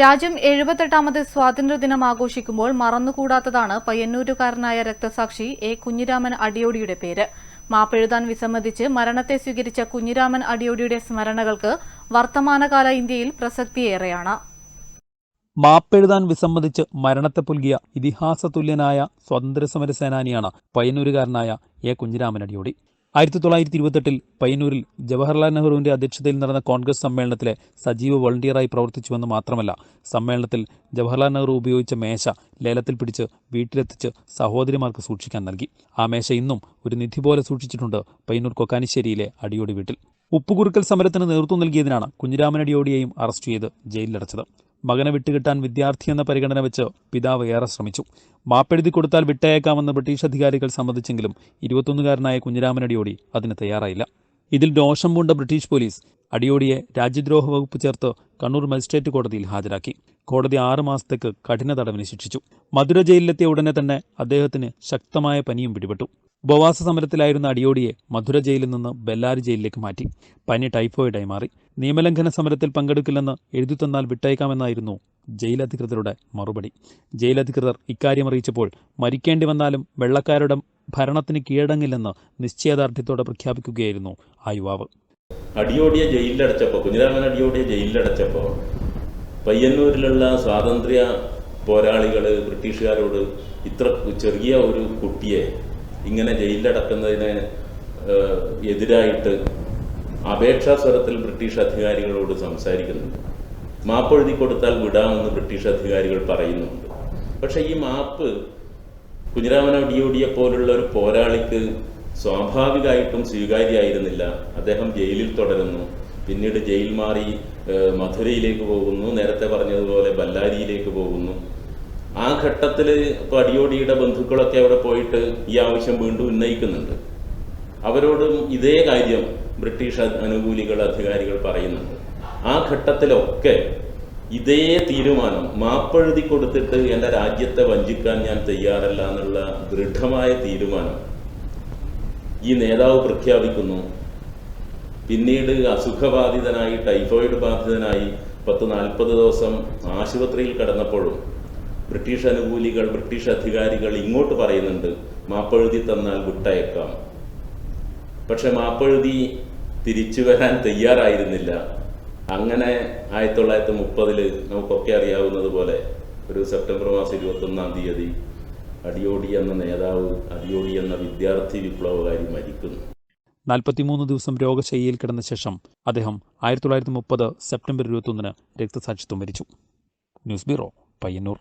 രാജ്യം എഴുപത്തെട്ടാമത് സ്വാതന്ത്ര്യദിനം ആഘോഷിക്കുമ്പോൾ മറന്നുകൂടാത്തതാണ് പയ്യന്നൂരുകാരനായ രക്തസാക്ഷി എ കുഞ്ഞിരാമൻ അടിയോടിയുടെ പേര്. മാപ്പെഴുതാൻ വിസമ്മതിച്ച് മരണത്തെ സ്വീകരിച്ച കുഞ്ഞിരാമൻ അടിയോടിയുടെ സ്മരണകൾക്ക് വർത്തമാനകാല ഇന്ത്യയിൽ പ്രസക്തിയേറെയാണ്. മാപ്പെഴുതാൻ വിസമ്മതിച്ച് മരണത്തെ പുൽകിയ ഇതിഹാസതുല്യനായ സ്വാതന്ത്ര്യസമര സേനാനിയാണ് പയ്യന്നൂരുകാരനായ എ കുഞ്ഞിരാമൻ അടിയോടി. ആയിരത്തി തൊള്ളായിരത്തി ഇരുപത്തെട്ടിൽ പയ്യന്നൂരിൽ ജവഹർലാൽ നെഹ്റുവിന്റെ അധ്യക്ഷതയിൽ നടന്ന കോൺഗ്രസ് സമ്മേളനത്തിലെ സജീവ വോളണ്ടിയറായി പ്രവർത്തിച്ചുവെന്ന് മാത്രമല്ല സമ്മേളനത്തിൽ ജവഹർലാൽ നെഹ്റു ഉപയോഗിച്ച മേശ ലേലത്തിൽ പിടിച്ച് വീട്ടിലെത്തിച്ച് സഹോദരിമാർക്ക് സൂക്ഷിക്കാൻ നൽകി. ആ മേശ ഇന്നും ഒരു നിധി പോലെ സൂക്ഷിച്ചിട്ടുണ്ട് പയ്യന്നൂർ കൊക്കാനിശ്ശേരിയിലെ അടിയോടി വീട്ടിൽ. ഉപ്പുകുറുക്കൽ സമരത്തിന് നേതൃത്വം നൽകിയതിനാണ് കുഞ്ഞിരാമൻ അടിയോടിയെയും അറസ്റ്റ് ചെയ്ത് ജയിലിലടച്ചത്. മകനെ വിട്ടുകിട്ടാൻ വിദ്യാർത്ഥി എന്ന പരിഗണന വെച്ച് പിതാവ് ഏറെ ശ്രമിച്ചു. മാപ്പെഴുതി കൊടുത്താൽ വിട്ടയക്കാമെന്ന് ബ്രിട്ടീഷ് അധികാരികൾ സമ്മതിച്ചെങ്കിലും ഇരുപത്തൊന്നുകാരനായ കുഞ്ഞിരാമനടിയോടി അതിന് തയ്യാറായില്ല. ഇതിൽ ദോഷം പൂണ്ട ബ്രിട്ടീഷ് പോലീസ് അടിയോടിയെ രാജ്യദ്രോഹ വകുപ്പ് ചേർത്ത് കണ്ണൂർ മജിസ്ട്രേറ്റ് കോടതിയിൽ ഹാജരാക്കി. കോടതി ആറു മാസത്തേക്ക് കഠിന തടവിന് ശിക്ഷിച്ചു. മധുര ജയിലിലെത്തിയ ഉടനെ തന്നെ അദ്ദേഹത്തിന് ശക്തമായ പനിയും പിടിപെട്ടു. ഉപവാസ സമരത്തിലായിരുന്ന അടിയോടിയെ മധുര ജയിലിൽ നിന്ന് ബെല്ലാരി ജയിലിലേക്ക് മാറ്റി. പനി ടൈഫോയിഡായി മാറി. നിയമലംഘന സമരത്തിൽ പങ്കെടുക്കില്ലെന്ന് എഴുതി തന്നാൽ വിട്ടയക്കാമെന്നായിരുന്നു ജയിലധികൃതരുടെ മറുപടി. ജയിലധികൃതർ ഇക്കാര്യം അറിയിച്ചപ്പോൾ മരിക്കേണ്ടി വന്നാലും വെള്ളക്കാരുടെ ഭരണത്തിന് കീഴടങ്ങില്ലെന്ന് നിശ്ചയദാർഢ്യത്തോടെ പ്രഖ്യാപിക്കുകയായിരുന്നു ആ യുവാവ്. അടിയോടിയ ജയിലിലടച്ചപ്പോൾ കുഞ്ഞിരാമൻ അടിയോടിയ ജയിലിലടച്ചപ്പോൾ പയ്യന്നൂരിലുള്ള സ്വാതന്ത്ര്യ പോരാളികൾ ബ്രിട്ടീഷുകാരോട് ഇത്ര ചെറിയ ഒരു കുട്ടിയെ ഇങ്ങനെ ജയിലിലടക്കുന്നതിന് എതിരായിട്ട് അപേക്ഷാ സ്വരത്തിൽ ബ്രിട്ടീഷ് അധികാരികളോട് സംസാരിക്കുന്നുണ്ട് മാപ്പ് എഴുതി കൊടുത്താൽ വിടാമെന്ന് ബ്രിട്ടീഷ് അധികാരികൾ പറയുന്നുണ്ട്. പക്ഷേ ഈ മാപ്പ് കുഞ്ഞിരാമൻ അടിയോടിയെ പോലുള്ള ഒരു പോരാളിക്ക് സ്വാഭാവികമായിട്ടും സ്വീകാര്യമായിരുന്നില്ല. അദ്ദേഹം ജയിലിൽ തുടരുന്നു. പിന്നീട് ജയിൽ മാറി മധുരയിലേക്ക് പോകുന്നു. നേരത്തെ പറഞ്ഞതുപോലെ ബല്ലാരിയിലേക്ക് പോകുന്നു. ആ ഘട്ടത്തിൽ ഇപ്പോൾ അടിയോടിയുടെ ബന്ധുക്കളൊക്കെ അവിടെ പോയിട്ട് ഈ ആവശ്യം വീണ്ടും ഉന്നയിക്കുന്നുണ്ട്. അവരോടും ഇതേ കാര്യം ബ്രിട്ടീഷ് അനുകൂലികൾ അധികാരികൾ പറയുന്നുണ്ട്. ആ ഘട്ടത്തിലൊക്കെ ഇതേ തീരുമാനം മാപ്പെഴുതി കൊടുത്തിട്ട് എന്റെ രാജ്യത്തെ വഞ്ചിക്കാൻ ഞാൻ തയ്യാറല്ല എന്നുള്ള ദൃഢമായ തീരുമാനം ഈ നേതാവ് പ്രഖ്യാപിക്കുന്നു. പിന്നീട് അസുഖബാധിതനായി ടൈഫോയിഡ് ബാധിതനായി പത്ത് നാൽപ്പത് ദിവസം ആശുപത്രിയിൽ കിടന്നപ്പോഴും ബ്രിട്ടീഷ് അനുകൂലികൾ ബ്രിട്ടീഷ് അധികാരികൾ ഇങ്ങോട്ട് പറയുന്നുണ്ട് മാപ്പെഴുതി തന്നാൽ വിട്ടയക്കാം. പക്ഷെ മാപ്പെഴുതി തിരിച്ചു വരാൻ തയ്യാറായിരുന്നില്ല. അങ്ങനെ ആയിരത്തി തൊള്ളായിരത്തി മുപ്പതിൽ നമുക്കൊക്കെ അറിയാവുന്നത് പോലെ ഒരു സെപ്റ്റംബർ മാസം ഇരുപത്തൊന്നാം തീയതി അടിയോടി എന്ന നേതാവ് അടിയോടി എന്ന വിദ്യാർത്ഥി വിപ്ലവകാരി മരിക്കുന്നു. നാൽപ്പത്തിമൂന്ന് ദിവസം രോഗശയ്യയിൽ കിടന്ന ശേഷം അദ്ദേഹം ആയിരത്തി തൊള്ളായിരത്തി മുപ്പത് സെപ്റ്റംബർ ഇരുപത്തൊന്നിന് രക്തസാക്ഷിത്വം മരിച്ചു ന്യൂസ് ബ്യൂറോ പയ്യന്നൂർ.